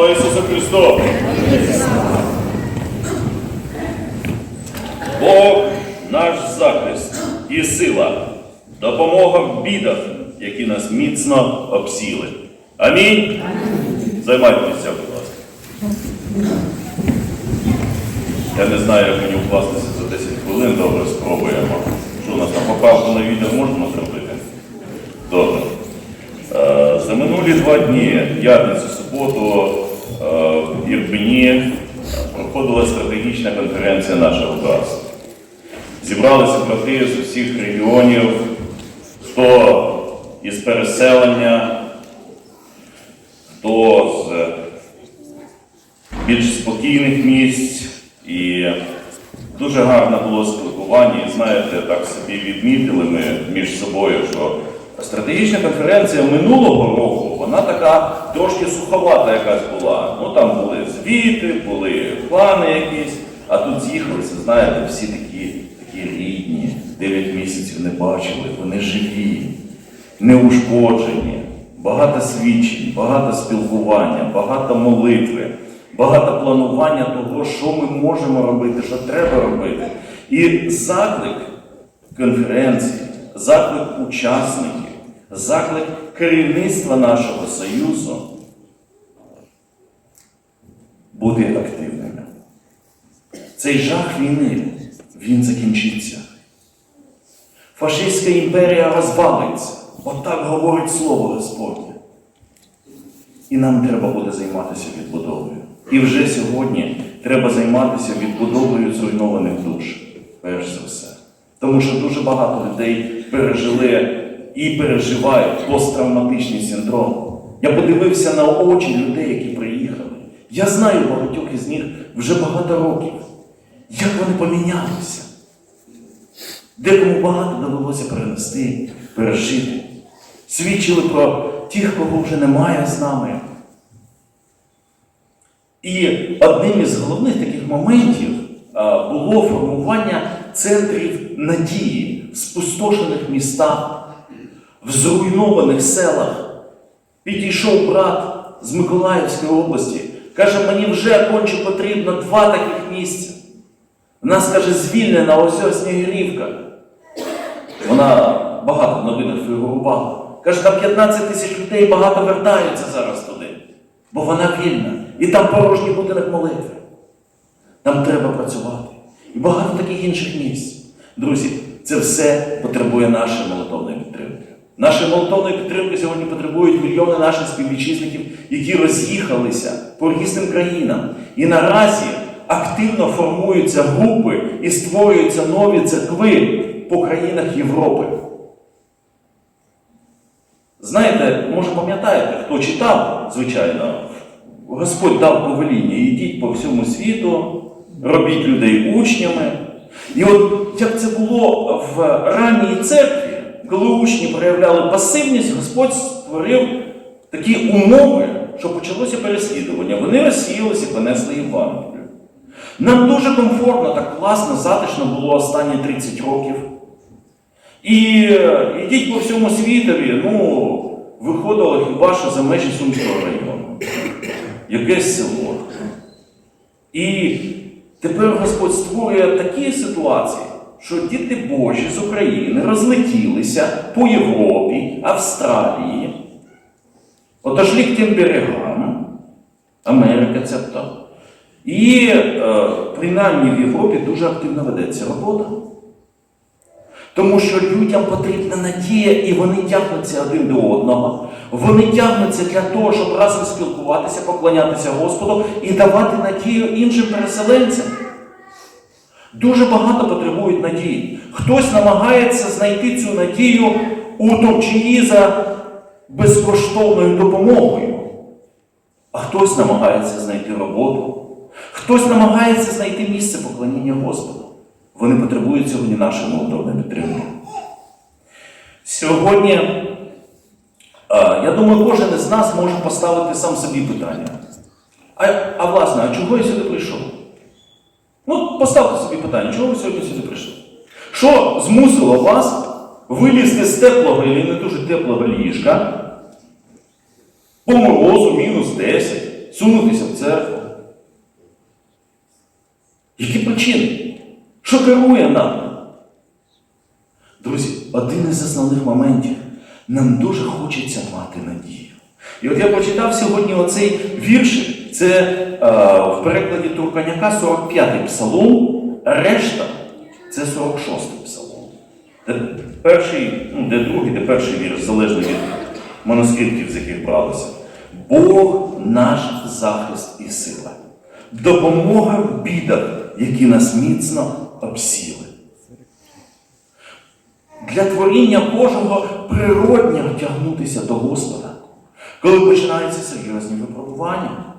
Слава Ісусу Христу! Бог наш захист і сила, допомога в бідах, які нас міцно обсіли. Амінь. Займайтеся, будь ласка. Я не знаю, як мені вкластися за 10 хвилин, добре, спробуємо. Що у нас там поправку на відео можна зробити? Добре. Е, За минулі два дні, п'ятницю, суботу, в Ірпені е, проходила стратегічна конференція нашого братства. Зібралися брати з усіх регіонів, хто із переселення, хто з більш спокійних місць. І дуже гарне було спілкування. І знаєте, так собі відмітили ми між собою, що стратегічна конференція минулого року, вона така трошки суховата якась була. Ну там були звіти, були плани якісь, а тут з'їхалися, знаєте, всі такі, такі рідні, 9 місяців не бачили, вони живі, неушкоджені, багато свідчень, багато спілкування, багато молитви багато планування того, що ми можемо робити, що треба робити. І заклик конференції, заклик учасників, заклик керівництва нашого Союзу бути активними. Цей жах війни, він закінчиться. Фашистська імперія розвалиться. Отак говорить слово Господнє. І нам треба буде займатися відбудовою. І вже сьогодні треба займатися відбудовою зруйнованих душ, перш за все. Тому що дуже багато людей пережили і переживають посттравматичний синдром. Я подивився на очі людей, які приїхали. Я знаю багатьох із них вже багато років. Як вони помінялися? Декому багато довелося перенести, пережити. Свідчили про тих, кого вже немає з нами. І одним із головних таких моментів було формування центрів надії в спустошених містах, в зруйнованих селах. Підійшов брат з Миколаївської області, каже, мені вже конче потрібно два таких місця. У нас, каже, звільнена ось Снігирівка. Вона багато в новинах фігурувала. Каже, там 15 тисяч людей багато вертаються зараз туди, бо вона вільна. І там порожній будинок молитви. Нам треба працювати. І багато таких інших місць. Друзі, це все потребує нашої молитовної. Нашої молитовної підтримки сьогодні потребують мільйони наших співвітчизників, які роз'їхалися по різним країнам. І наразі активно формуються групи і створюються нові церкви по країнах Європи. Знаєте, може пам'ятаєте, хто читав, звичайно, Господь дав повеління, йдіть по всьому світу, робіть людей учнями. І от як це було в ранній церкві, коли учні проявляли пасивність, Господь створив такі умови, що почалося переслідування. Вони розсіялися і понесли Євангелію. Нам дуже комфортно, так класно, затишно було останні 30 років. І е, йдіть по всьому світові, ну, виходило хіба що за межі Сумського району. Якесь село. І тепер Господь створює такі ситуації, що діти Божі з України розлетілися по Європі, Австралії, отож ліктям берегам, Америка цебто. І е, принаймні в Європі дуже активно ведеться робота. Тому що людям потрібна надія, і вони тягнуться один до одного. Вони тягнуться для того, щоб разом спілкуватися, поклонятися Господу і давати надію іншим переселенцям. Дуже багато потребують надії. Хтось намагається знайти цю надію у товчині за безкоштовною допомогою, а хтось намагається знайти роботу, хтось намагається знайти місце поклоніння Господу. Вони потребують сьогодні нашої молитовної підтримки. Сьогодні, я думаю, кожен із нас може поставити сам собі питання. А, а власне, а чого я сюди прийшов? Ну, поставте собі питання, чого ви сьогодні сюди прийшли? Що змусило вас вилізти з теплого і не дуже теплого ліжка по морозу мінус 10, сунутися в церкву? Які причини? Що керує нами? Друзі, один із основних моментів. Нам дуже хочеться мати надію. І от я прочитав сьогодні оцей віршик, це е, в перекладі Турканяка 45-й псалом, решта це 46-й псалом. Де перший, ну, де другий, де перший вірш, залежно від манускриптів, з яких бралося. Бог наш захист і сила, допомога в бідах, які нас міцно обсіли. Для творіння Божого природньо тягнутися до Господа, коли починаються серйозні випробування.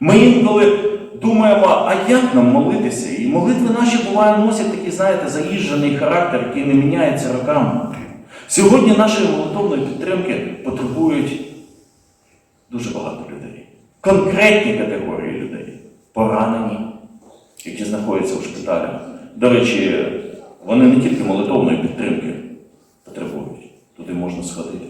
Ми інколи думаємо, а як нам молитися? І молитви наші буває носять такий, знаєте, заїжджений характер, який не міняється роками. Сьогодні нашої молитовної підтримки потребують дуже багато людей. Конкретні категорії людей, поранені, які знаходяться у шпиталях. До речі, вони не тільки молитовної підтримки потребують. Туди можна сходити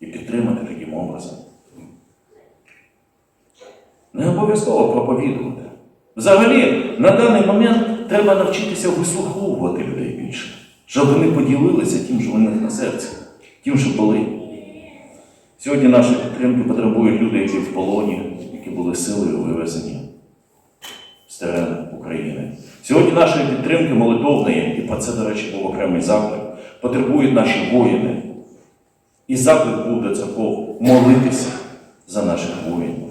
і підтримати таким образом. Не обов'язково проповідувати. Взагалі, на даний момент треба навчитися вислуховувати людей більше, щоб вони поділилися тим, що у них на серці, тим, що були. Сьогодні нашої підтримки потребують люди, які в полоні, які були силою вивезені з терену України. Сьогодні нашої підтримки молитовної, і про це, до речі, був окремий заклик, потребують наші воїни. І заклик був до церков молитися за наших воїнів.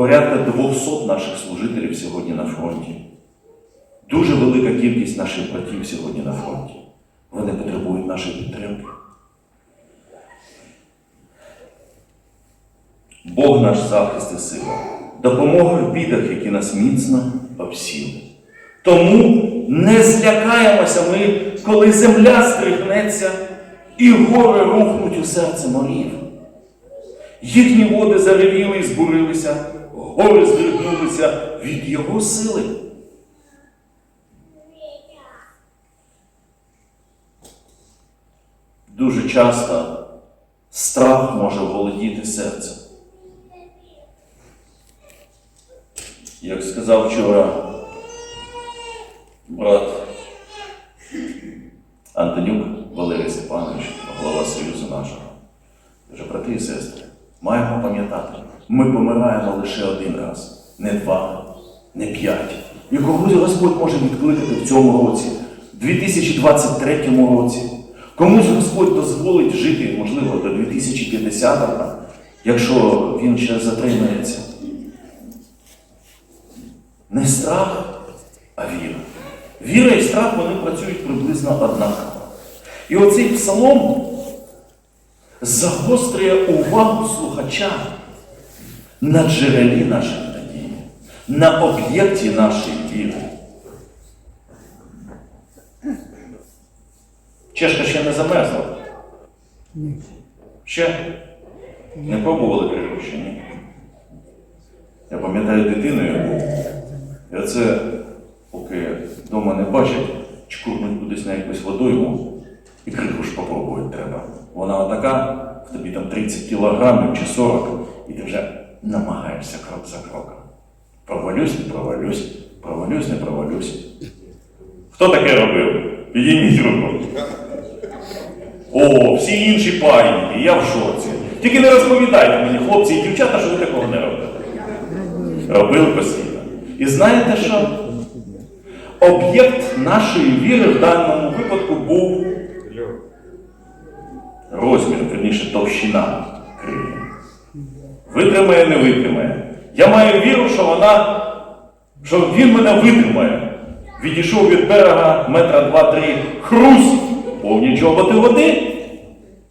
Порядка 200 наших служителів сьогодні на фронті. Дуже велика кількість наших братів сьогодні на фронті. Вони потребують нашої підтримки. Бог наш захист і сила, допомога в бідах, які нас міцно обсіли. Тому не злякаємося ми, коли земля стригнеться і гори рухнуть у серце морів. Їхні води заревіли і збурилися, гори здригнулися від його сили. Дуже часто страх може володіти серцем. Як сказав вчора брат Антонюк Валерій Степанович, голова Союзу нашого. Каже, брати і сестри, маємо пам'ятати, ми помираємо лише один раз, не два, не п'ять. Когось Господь може відкликати в цьому році, в 2023 році. Комусь Господь дозволить жити, можливо, до 2050-го, якщо він ще затримається. Не страх, а віра. Віра і страх вони працюють приблизно однаково. І оцей псалом загострює увагу слухача на джерелі нашої надії, на об'єкті нашої віри. Чешка ще не замерзла. Ще не пробували крижу ще ні. Я пам'ятаю дитиною був. І оце, поки вдома не бачать, чкурнуть кудись на якусь водойму, і криху ж попробувати треба. Вона отака, в тобі там 30 кілограмів чи 40, і ти вже намагаєшся крок за кроком. Провалюсь, не провалюсь, провалюсь, не провалюсь. Хто таке робив? Підійміть руку. О, всі інші паїнки, я в шоці. Тільки не розповідайте мені, хлопці і дівчата, що ви такого не робили. Робили постійно. І знаєте що? Об'єкт нашої віри в даному випадку був розмір, верніше, товщина. Витримає, не витримає. Я маю віру, що вона, що він мене витримає. Відійшов від берега метра два-три хрусь, повні чоботи води.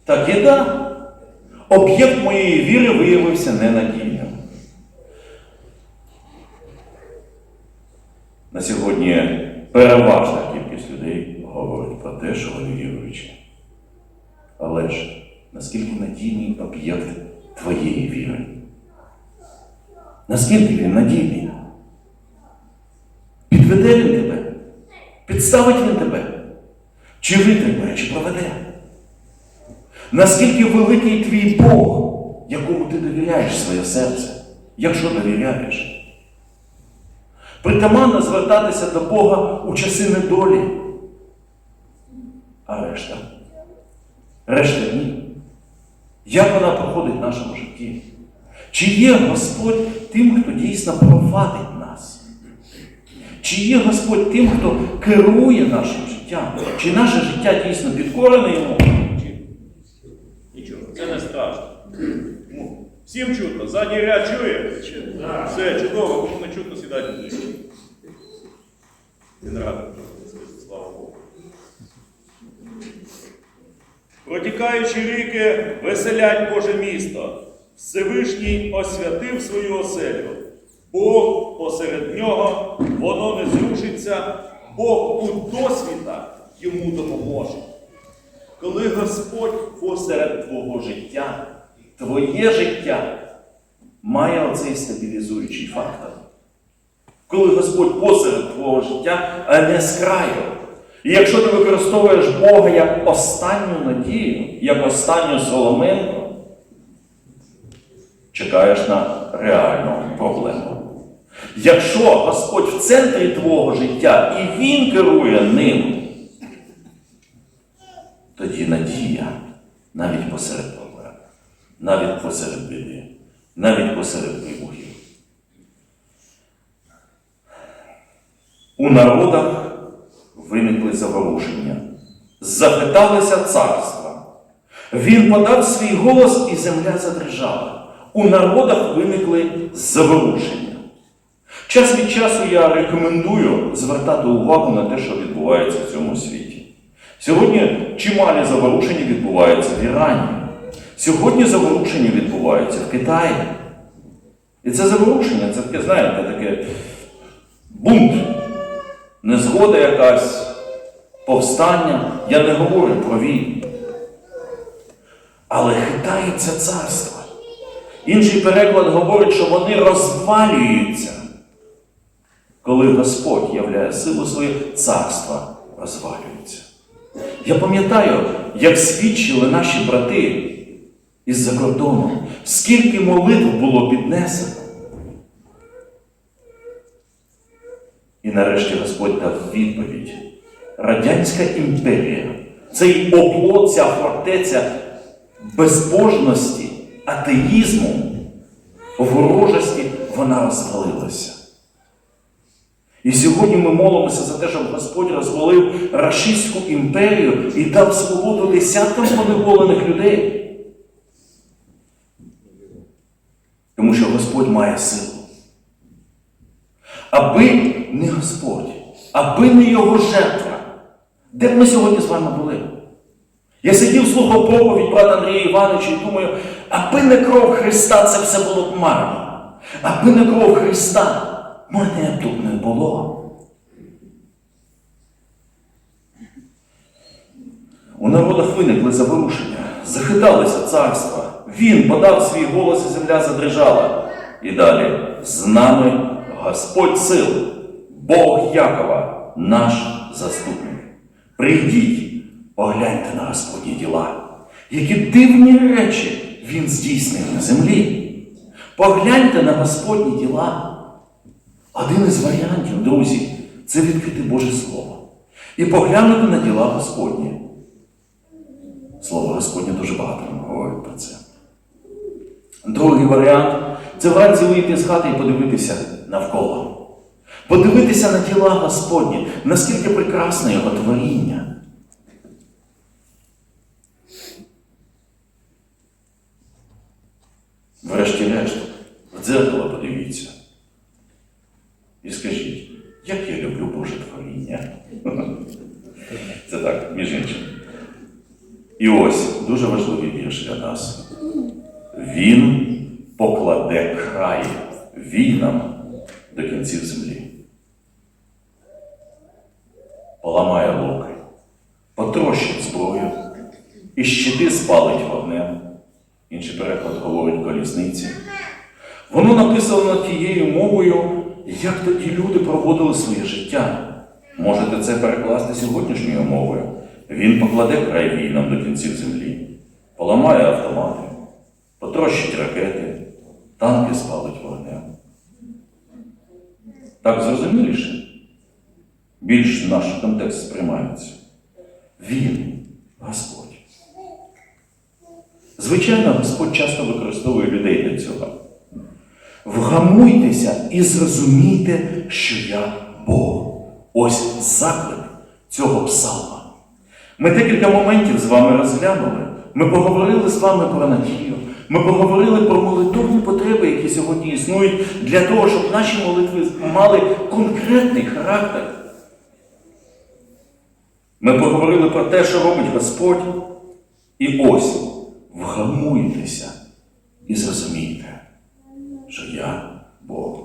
Так і да. Об'єкт моєї віри виявився ненадійним. На сьогодні переважна кількість людей говорить про те, що вони віруючі. Але ж наскільки надійний об'єкт твоєї віри? Наскільки він надійний? Підведе він тебе? Підставить він тебе? Чи витримає, чи проведе? Наскільки великий твій Бог, якому ти довіряєш своє серце, якщо довіряєш. Притаманно звертатися до Бога у часи недолі. А решта? Решта ні. Як вона проходить в нашому житті? Чи є Господь тим, хто дійсно провадить нас? Чи є Господь тим, хто керує нашим життям? Чи наше життя дійсно підкорене йому? Нічого, це не страшно. Всім чутно, задній ряд чує? Все, чудово, кому не чутно, сідайте. Він радий, слава Богу. Протікаючі ріки веселять Боже місто. Всевишній освятив свою оселю. Бог посеред нього, воно не зрушиться, Бог у досвіта йому допоможе. Коли Господь посеред твого життя, твоє життя має оцей стабілізуючий фактор. Коли Господь посеред твого життя, а не з краю. І якщо ти використовуєш Бога як останню надію, як останню соломинку, чекаєш на реальну проблему. Якщо Господь в центрі твого життя і Він керує ним, тоді надія навіть посеред проблем, навіть посеред біди, навіть посеред вибухів. У народах виникли заворушення, захиталися царства. Він подав свій голос, і земля задрижала. У народах виникли заворушення. Час від часу я рекомендую звертати увагу на те, що відбувається в цьому світі. Сьогодні чималі заворушення відбуваються в Ірані. Сьогодні заворушення відбуваються в Китаї. І це заворушення, це таке, знаєте, таке бунт, незгода якась, повстання. Я не говорю про війну. Але хитається царство. Інший переклад говорить, що вони розвалюються. Коли Господь являє силу своє, царства розвалюється. Я пам'ятаю, як свідчили наші брати із-за кордону, скільки молитв було піднесено. І нарешті Господь дав відповідь. Радянська імперія, цей оплот, ця фортеця безбожності, атеїзму, ворожості, вона розвалилася. І сьогодні ми молимося за те, щоб Господь розвалив Рашистську імперію і дав свободу десяткам поневолених людей. Тому що Господь має силу. Аби не Господь, аби не Його жертва, де б ми сьогодні з вами були? Я сидів, слухав проповідь брата Андрія Івановича і думаю, аби не кров Христа, це все було б марно. Аби не кров Христа, мене тут не було. У народах виникли заворушення, захиталися царства. Він подав свій голос, і земля задрижала. І далі з нами Господь сил, Бог Якова, наш заступник. Прийдіть, погляньте на Господні діла, які дивні речі Він здійснив на землі. Погляньте на Господні діла. Один із варіантів, друзі, це відкрити Боже Слово і поглянути на діла Господні. Слово Господнє дуже багато нам говорить про це. Другий варіант це вранці вийти з хати і подивитися навколо. Подивитися на діла Господні, наскільки прекрасне його творіння. Врешті-решт, в дзеркало подивіться. І скажіть, як я люблю Боже творіння. Це так, між іншим. І ось дуже важливий вірш для нас. Він покладе край війнам до кінців землі. Поламає луки, потрощить зброю, і щити спалить вогнем. Інший переклад говорить колісниці. Воно написано тією мовою, як тоді люди проводили своє життя. Можете це перекласти сьогоднішньою мовою. Він покладе край війнам до кінців землі, поламає автомати, потрощить ракети, танки спалить вогнем. Так зрозуміліше? Більш наш контекст сприймається. Він Господь. Звичайно, Господь часто використовує людей для цього. Вгамуйтеся і зрозумійте, що я Бог. Ось заклик цього псалма. Ми декілька моментів з вами розглянули. Ми поговорили з вами про надію. Ми поговорили про молитовні потреби, які сьогодні існують, для того, щоб наші молитви мали конкретний характер. Ми поговорили про те, що робить Господь. І ось вгамуйтеся і зрозумійте, що я Бог.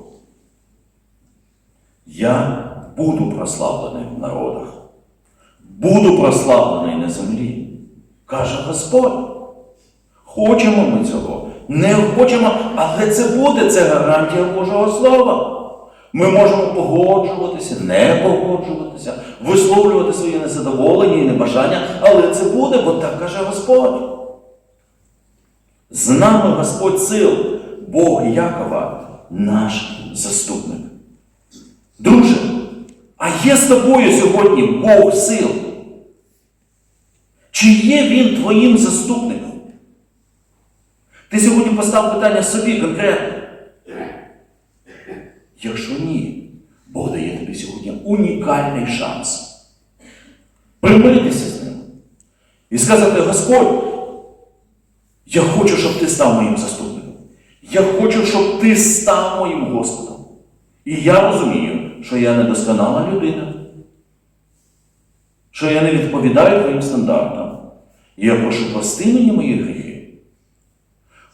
Я буду прославлений в народах, буду прославлений на землі, каже Господь. Хочемо ми цього, не хочемо, але це буде, це гарантія Божого Слова. Ми можемо погоджуватися, не погоджуватися, висловлювати своє незадоволення і небажання, але це буде, бо так каже Господь. З нами Господь сил, Бог Якова, наш заступник. Друже, а є з тобою сьогодні Бог сил? Чи є він твоїм заступником? Ти сьогодні постав питання собі конкретно. Якщо ні, Бог дає тобі сьогодні унікальний шанс примиритися з ним і сказати, Господь, я хочу, щоб ти став моїм заступником. Я хочу, щоб ти став моїм Господом. І я розумію, що я недосконала людина, що я не відповідаю твоїм стандартам. І я прошу прости мені мої гріхи.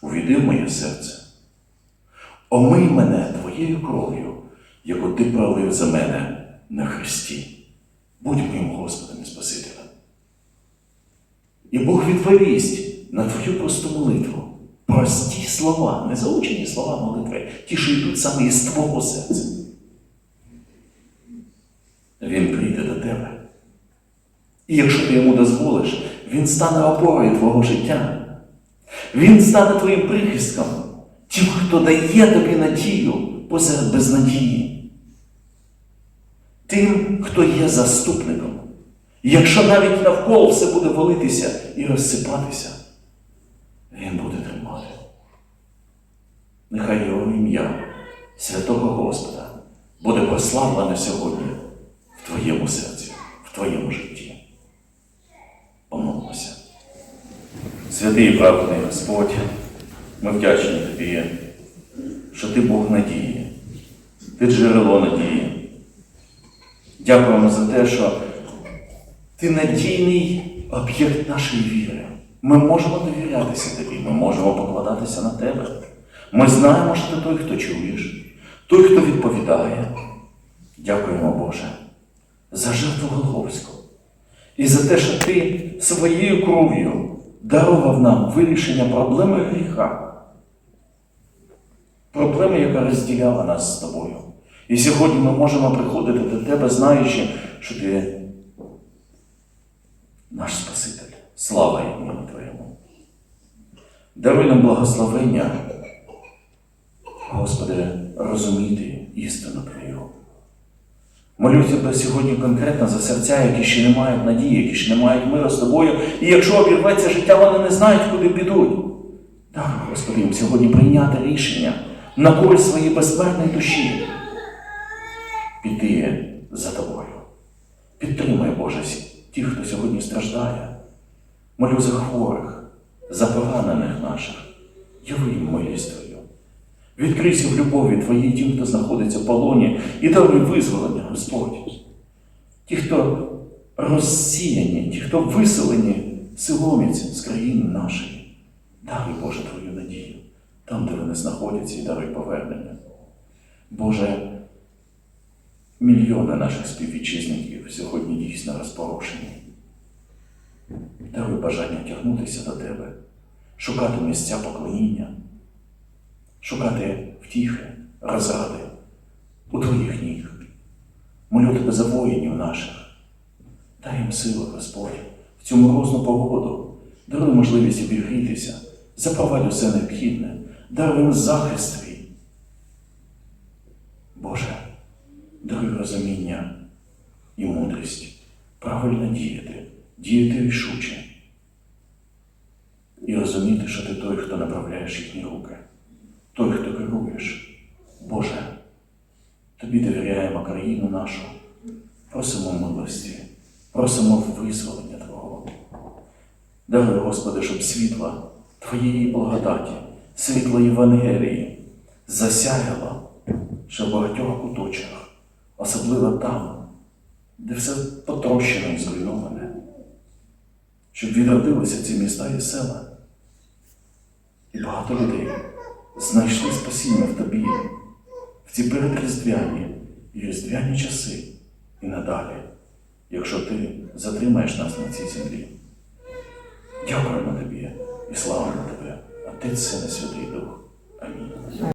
Увійди в моє серце. Омий мене твоєю кров'ю, яку ти пролив за мене на Христі. Будь моїм Господом і Спасителем. І Бог відповість на твою просту молитву. Прості слова, не заучені слова молитви, ті, що йдуть саме із твого серця. Він прийде до тебе. І якщо ти йому дозволиш, він стане опорою твого життя. Він стане твоїм прихистком, тим, хто дає тобі надію посеред безнадії. Тим, хто є заступником. Якщо навіть навколо все буде валитися і розсипатися, він буде тримати. Нехай його ім'я, святого Господа, буде прославлене сьогодні в твоєму серці, в твоєму житті. Помолимося. Святий і Господь, ми вдячні Тобі, що Ти Бог надії, Ти джерело надії. Дякуємо за те, що Ти надійний об'єкт нашої віри. Ми можемо довірятися Тобі, ми можемо покладатися на Тебе. Ми знаємо, що ти той, хто чуєш, той, хто відповідає. Дякуємо, Боже, за жертву Голговську і за те, що Ти своєю кров'ю дарував нам вирішення проблеми гріха, проблеми, яка розділяла нас з тобою. І сьогодні ми можемо приходити до Тебе, знаючи, що Ти наш Спаситель. Слава імені Твоєму. Даруй нам благословення, Господи, розуміти істину Твою. Молю тебе сьогодні конкретно за серця, які ще не мають надії, які ще не мають миру з тобою. І якщо обірветься життя, вони не знають, куди підуть. Дай, Господи, їм сьогодні прийняти рішення на користь своєї безсмертної душі. Піти за тобою. Підтримай, Боже, тих, хто сьогодні страждає. Молю за хворих, за поранених наших. Яви їм Твою. Відкрийся в любові Твоїй тим, хто знаходиться в полоні, і даруй визволення, Господь. Ті, хто розсіяні, ті, хто виселені силоміць з країни нашої. Даруй, Боже, Твою надію, там, де вони знаходяться, і даруй повернення. Боже, мільйони наших співвітчизників сьогодні дійсно розпорошені. Даруй бажання тягнутися до Тебе, шукати місця поклоніння шукати втіхи, розради у твоїх ніг. Молю тебе за воїнів наших. Дай їм сили, Господь, в цю морозну погоду. Даруй можливість обігрітися, запровадь усе необхідне, даруй захист твій. Боже, даруй розуміння і мудрість, правильно діяти, діяти рішуче і розуміти, що ти той, хто направляєш їхні руки, той, хто керуєш. Боже, тобі довіряємо країну нашу, просимо милості, просимо визволення Твого. Даруй, Господи, щоб світла Твоєї благодаті, світло Євангелії засяяло ще в багатьох куточках, особливо там, де все потрощено і зруйноване, щоб відродилися ці міста і села. І багато людей знайшли спасіння в тобі в ці передріздвяні і різдвяні часи і надалі, якщо ти затримаєш нас на цій землі. Дякуємо тобі і славимо тебе, Отець Син і Святий Дух. Амінь.